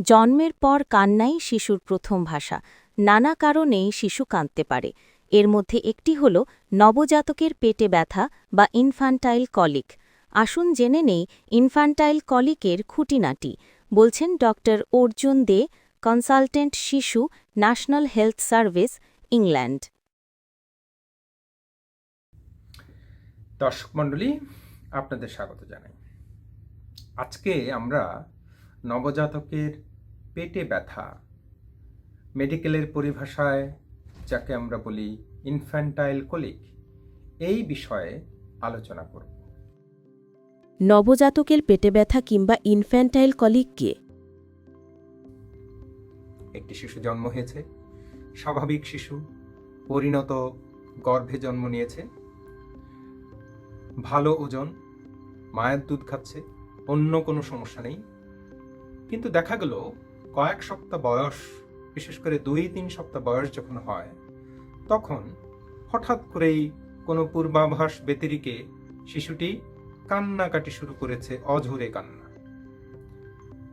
জন্মের পর কান্নাই শিশুর প্রথম ভাষা। নানা কারণেই শিশু কাঁদতে পারে। এর মধ্যে একটি হল নবজাতকের পেটে ব্যথা বা ইনফান্টাইল কলিক। আসুন জেনে নেই ইনফান্টাইল কলিকের খুঁটিনাটি। বলছেন ড অর্জুন দে, কনসালটেন্ট শিশু, ন্যাশনাল হেলথ সার্ভিস, ইংল্যান্ড। দর্শক মণ্ডলী, আপনাদের স্বাগত জানাই। আজকে আমরা নবজাতকের পেটে ব্যথা। মেডিকেলের পরিভাষায় যাকে আমরা বলি ইনফ্যান্টাইল কোলিক এই বিষয়ে আলোচনা করব। নবজাতকের পেটে ব্যথা কিংবা ইনফ্যান্টাইল কলিক কে? একটি শিশু জন্ম হয়েছে স্বাভাবিক শিশু পরিণত গর্ভে জন্ম নিয়েছে। ভালো ওজন মায়ের দুধ খাচ্ছে অন্য কোনো সমস্যা নেই। কিন্তু দেখা গেল কয়েক সপ্তাহ বয়স, বিশেষ করে দুই, তিন সপ্তাহ বয়স যখন হয়, তখন হঠাৎ করেই কোনো পূর্বাভাস ব্যতিরিকে শিশুটি কান্নাকাটি শুরু করেছে অঝরে কান্না।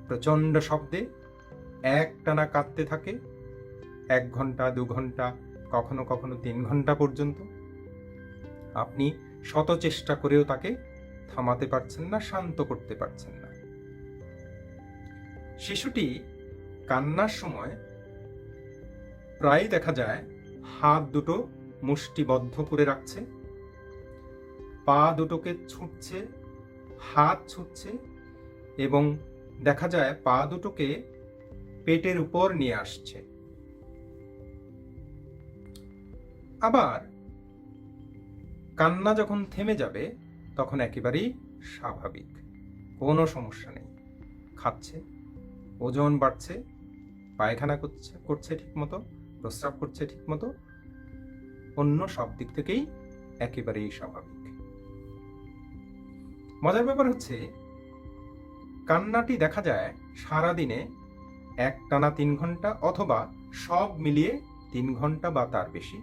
প্রচণ্ড শব্দে এক টানা কাঁদতে থাকে, এক ঘণ্টা, দু ঘণ্টা, কখনো কখনো তিন ঘণ্টা পর্যন্ত। আপনি শত চেষ্টা করেও তাকে থামাতে পারছেন না, শান্ত করতে পারছেন না। শিশুটি কান্নার সময় প্রায় দেখা যায় হাত দুটো মুষ্টিবদ্ধ করে রাখছে, পা দুটোকে ছুটছে, হাত ছুটছে এবং দেখা যায় পা দুটোকে পেটের উপর নিয়ে আসছে। আবার কান্না যখন থেমে যাবে, তখন একেবারেই স্বাভাবিক, কোনো সমস্যা নেই। খাচ্ছে, ওজন বাড়ছে পায়খানা করছে করছে ঠিকমতো, প্রস্রাব করছে ঠিকমতো, অন্য সব দিক থেকেই একেবারেই স্বাভাবিক। মজার ব্যাপার হচ্ছে, কান্নাটি দেখা যায় সারা দিনে এক টানা তিন ঘণ্টা অথবা সব মিলিয়ে তিন ঘণ্টা বা তার বেশি।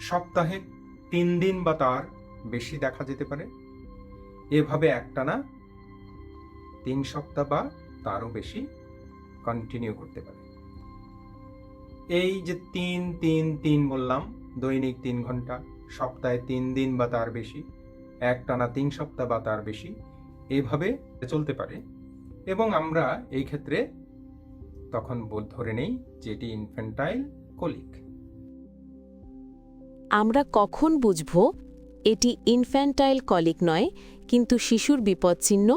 সপ্তাহে তিন দিন বা তার বেশি দেখা যেতে পারে। এভাবে একটানা তিন সপ্তাহ বা তারও বেশি কন্টিনিউ করতে পারে। এই যে তিন তিন তিন বললাম, দৈনিক তিন ঘণ্টা, সপ্তাহে তিন দিন বা তার বেশি, একটানা তিন সপ্তাহ বা তার বেশি, এভাবে চলতে পারে। এবং আমরা এই ক্ষেত্রে তখন বোধ ধরে নেই যে এটি ইনফেন্টাইল কোলিক আমরা কখন বুঝব এটি ইনফ্যান্টাইল কলিক নয়, কিন্তু শিশুর বিপদচিহ্ন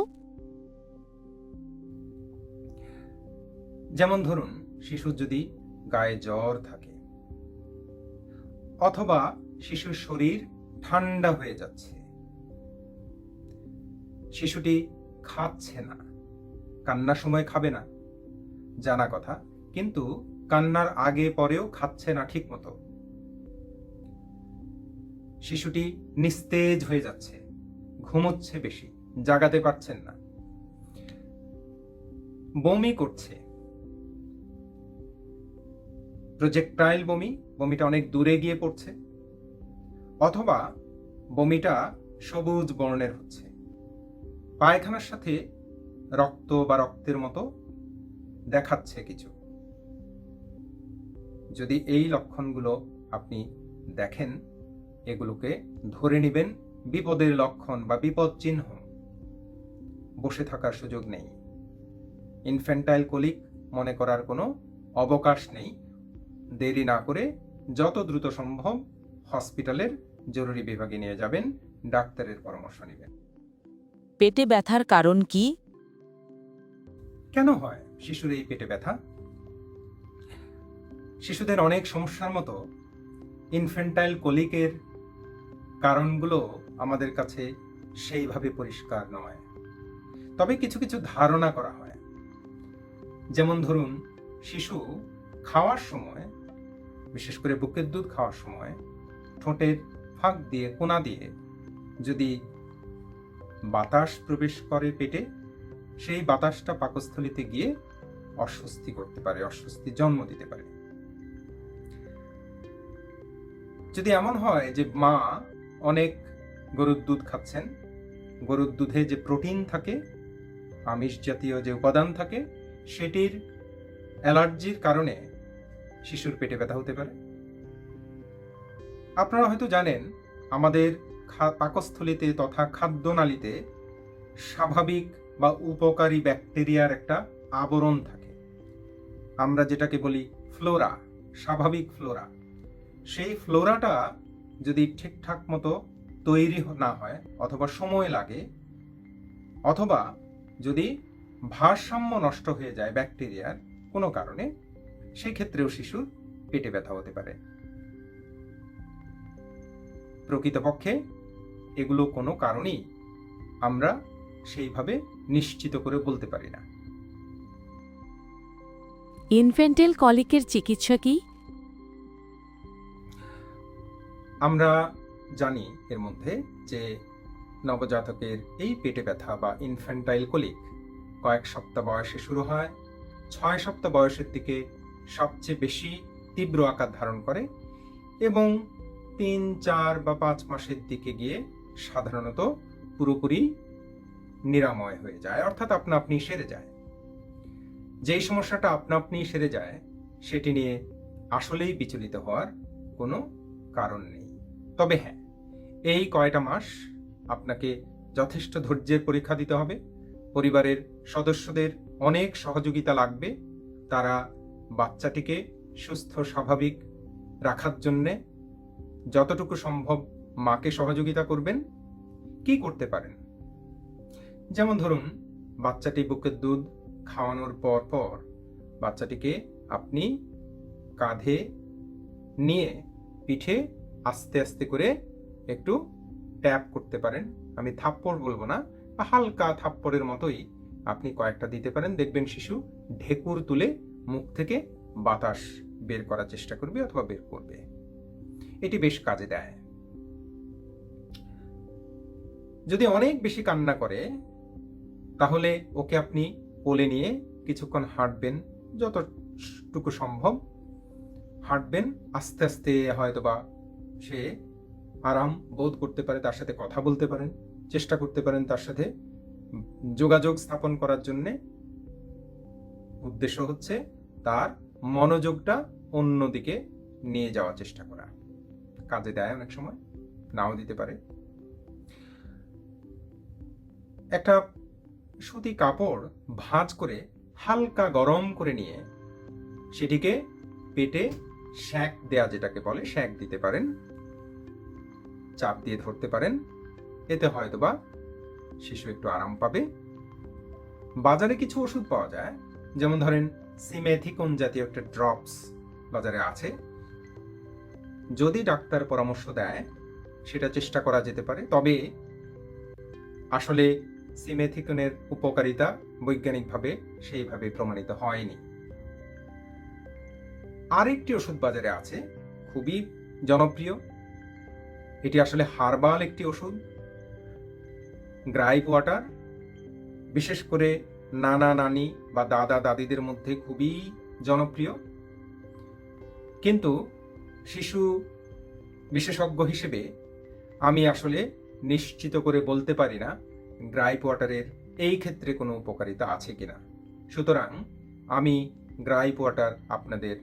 যেমন ধরুন, শিশুর যদি গায়ে জ্বর থাকে অথবা শিশুর শরীর ঠান্ডা হয়ে যাচ্ছে। শিশুটি খাচ্ছে না, কান্নার সময় খাবে না, জানা কথা, কিন্তু কান্নার আগে পরেও খাচ্ছে না ঠিক মতো। শিশুটি নিস্তেজ হয়ে যাচ্ছে, ঘুমোচ্ছে বেশি, জাগাতে পারছেন না। বমি করছে প্রজেক্টাইল বমি, বমিটা অনেক দূরে গিয়ে পড়ছে, অথবা বমিটা সবুজ বর্ণের হচ্ছে। পায়খানার সাথে রক্ত বা রক্তের মতো দেখাচ্ছে কিছু। যদি এই লক্ষণগুলো আপনি দেখেন, এগুলোকে ধরে নেবেন, বিপদের লক্ষণ বা বিপদ চিহ্ন। বসে থাকার সুযোগ নেই। ইনফ্যান্টাইল কোলিক মনে করার কোনো অবকাশ নেই। দেরি না করে যত দ্রুত সম্ভব হসপিটালের জরুরি বিভাগে নিয়ে যাবেন ডাক্তারের পরামর্শ নেবেন। পেটে ব্যথার কারণ কি? কেন হয়? শিশুর এই পেটে ব্যথা? শিশুদের অনেক সমস্যার মতো ইনফেন্টাইল কোলিকের কারণগুলো আমাদের কাছে সেইভাবে পরিষ্কার নয়। তবে কিছু কিছু ধারণা করা হয়। যেমন ধরুন শিশু খাওয়ার সময়, বিশেষ করে বুকের দুধ খাওয়ার সময়, ঠোঁটের ফাঁক দিয়ে কোনা দিয়ে যদি বাতাস প্রবেশ করে পেটে, সেই বাতাসটা পাকস্থলিতে গিয়ে অস্বস্তি করতে পারে, অস্বস্তি জন্ম দিতে পারে। যদি এমন হয় যে মা অনেক গরুর দুধ খাচ্ছেন, গরুর দুধে যে প্রোটিন থাকে আমিষ জাতীয় যে উপাদান থাকে, সেটির অ্যালার্জির কারণে শিশুর পেটে ব্যথা হতে পারে। আপনারা হয়তো জানেন, আমাদের পাকস্থলীতে তথা খাদ্যনালীতে স্বাভাবিক বা উপকারী ব্যাকটেরিয়ার একটা আবরণ থাকে। আমরা যেটাকে বলি ফ্লোরা, স্বাভাবিক ফ্লোরা। সেই ফ্লোরাটা যদি ঠিকঠাক মতো তৈরি না হয় অথবা সময় লাগে, অথবা যদি ভারসাম্য নষ্ট হয়ে যায় ব্যাকটেরিয়ার, কোনো কারণে সেই ক্ষেত্রেও শিশুর পেটে ব্যথা হতে পারে। প্রকৃতপক্ষে এগুলো কোনো কারণেই আমরা সেইভাবে নিশ্চিত করে বলতে পারি না। ইনফেন্টেল কলিকের চিকিৎসা কি? আমরা জানি এর মধ্যে যে নবজাতকের এই পেটে ব্যথা বা ইনফ্যান্টাইল কলিক কয়েক সপ্তাহ বয়সে শুরু হয় ছয় সপ্তাহ বয়সের দিকে সবচেয়ে বেশি তীব্র আকার ধারণ করে এবং তিন, চার বা পাঁচ মাসের দিকে গিয়ে সাধারণত পুরোপুরি নিরাময় হয়ে যায়, অর্থাৎ আপনা আপনি সেরে যায়। যেই সমস্যাটা আপনা আপনি সেরে যায়, সেটি নিয়ে আসলেই বিচলিত হওয়ার কোনো কারণ নেই। তবে হ্যাঁ এই কয়টা মাস আপনাকে যথেষ্ট ধৈর্যের পরীক্ষা দিতে হবে। পরিবারের সদস্যদের অনেক সহযোগিতা লাগবে, তারা বাচ্চাটিকে সুস্থ, স্বাভাবিক রাখার জন্যে যতটুকু সম্ভব মাকে সহযোগিতা করবেন, কি করতে পারেন? যেমন ধরুন, বাচ্চাটি বুকের দুধ খাওয়ানোর পর পর বাচ্চাটিকে আপনি কাঁধে নিয়ে পিঠে আস্তে আস্তে করে একটু ট্যাপ করতে পারেন। আমি থাপ্পড় বলব না, হালকা থাপ্পড়ের মতোই আপনি কয়েকটা দিতে পারেন। দেখবেন শিশু ঢেকুর তুলে মুখ থেকে বাতাস বের করার চেষ্টা করবে অথবা বের করবে। এটি বেশ কাজে দেয়। যদি অনেক বেশি কান্না করে, তাহলে ওকে আপনি কোলে নিয়ে কিছুক্ষণ হাঁটবেন, যতটুকু সম্ভব। হাঁটবেন, আস্তে আস্তে হয়তোবা সে আরাম বোধ করতে পারে, তার সাথে কথা বলতে পারেন, চেষ্টা করতে পারেন তার সাথে। যোগাযোগ স্থাপন করার জন্যে উদ্দেশ্য হচ্ছে তার মনোযোগটা অন্যদিকে নিয়ে যাওয়ার চেষ্টা করা। কাজে দেয় অনেক সময়, নাও দিতে পারে। একটা সুতি কাপড় ভাঁজ করে হালকা গরম করে নিয়ে সেটিকে পেটে শ্যাক দেয়া যেটাকে বলে, শ্যাক দিতে পারেন। চাপ দিয়ে ধরতে পারেন। এতে হয়তোবা শিশু একটু আরাম পাবে। বাজারে কিছু ওষুধ পাওয়া যায়। যেমন ধরেন সিমেথিকন জাতীয় একটা ড্রপস বাজারে আছে। যদি ডাক্তার পরামর্শ দেয়, সেটা চেষ্টা করা যেতে পারে। তবে আসলে সিমেথিকনের উপকারিতা বৈজ্ঞানিকভাবে সেইভাবে প্রমাণিত হয়নি। আরেকটি ওষুধ বাজারে আছে, খুবই জনপ্রিয়। এটি আসলে হার্বাল একটি ওষুধ। গ্রাইপ ওয়াটার, বিশেষ করে নানা নানি বা দাদা দাদিদের মধ্যে খুবই জনপ্রিয়। কিন্তু শিশু বিশেষজ্ঞ হিসেবে আমি আসলে নিশ্চিত করে বলতে পারি না গ্রাইপ ওয়াটারের এই ক্ষেত্রে কোনো উপকারিতা আছে কিনা। সুতরাং আমি গ্রাইপ ওয়াটার আপনাদের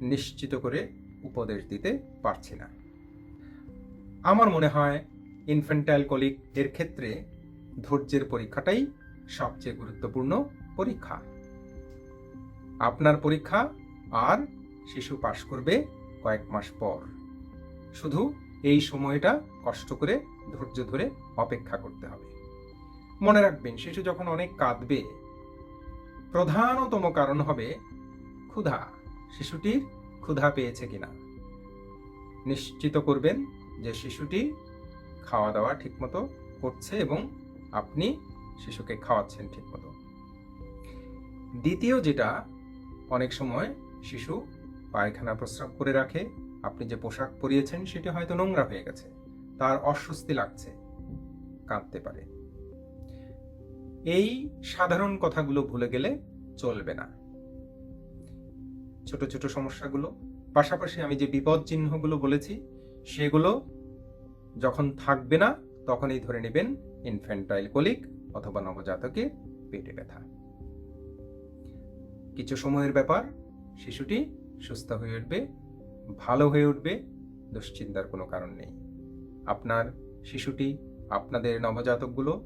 নিশ্চিত করে উপদেশ দিতে পারছি না। আমার মনে হয় ইনফেন্টাইল কলিক এর ক্ষেত্রে ধৈর্যের পরীক্ষাটাই সবচেয়ে গুরুত্বপূর্ণ পরীক্ষা। আপনার পরীক্ষা আর শিশু পাশ করবে কয়েক মাস পর। শুধু এই সময়টা কষ্ট করে, ধৈর্য ধরে অপেক্ষা করতে হবে। মনে রাখবেন, শিশু যখন অনেক কাঁদবে, প্রধানতম কারণ হবে ক্ষুধা। শিশুটির ক্ষুধা পেয়েছে কিনা? নিশ্চিত করবেন যে শিশুটি খাওয়া দাওয়া ঠিকমতো করছে এবং আপনি শিশুকে খাওয়াচ্ছেন ঠিকমতো। দ্বিতীয় যেটা, অনেক সময় শিশু পায়খানা প্রস্রাব করে রাখে, আপনি যে পোশাক পরিয়েছেন সেটি হয়তো নোংরা হয়ে গেছে, তার অস্বস্তি লাগছে, কাঁদতে পারে। এই সাধারণ কথাগুলো ভুলে গেলে চলবে না। ছোট ছোট সমস্যাগুলো, পাশাপাশি আমি যে বিপদ চিহ্নগুলো বলেছি, সেগুলো যখন থাকবে না, তখনই ধরে নেবেন ইনফ্যান্টাইল কোলিক অথবা নবজাতকে পেটে ব্যথা। কিছু সময়ের ব্যাপার, শিশুটি সুস্থ হয়ে উঠবে, ভালো হয়ে উঠবে, দুশ্চিন্তার কোনো কারণ নেই। আপনার শিশুটি, আপনাদের নবজাতকগুলো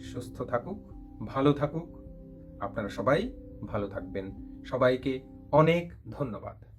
সুস্থ থাকুক, ভালো থাকুক। আপনারা সবাই ভালো থাকবেন। সবাইকে অনেক ধন্যবাদ।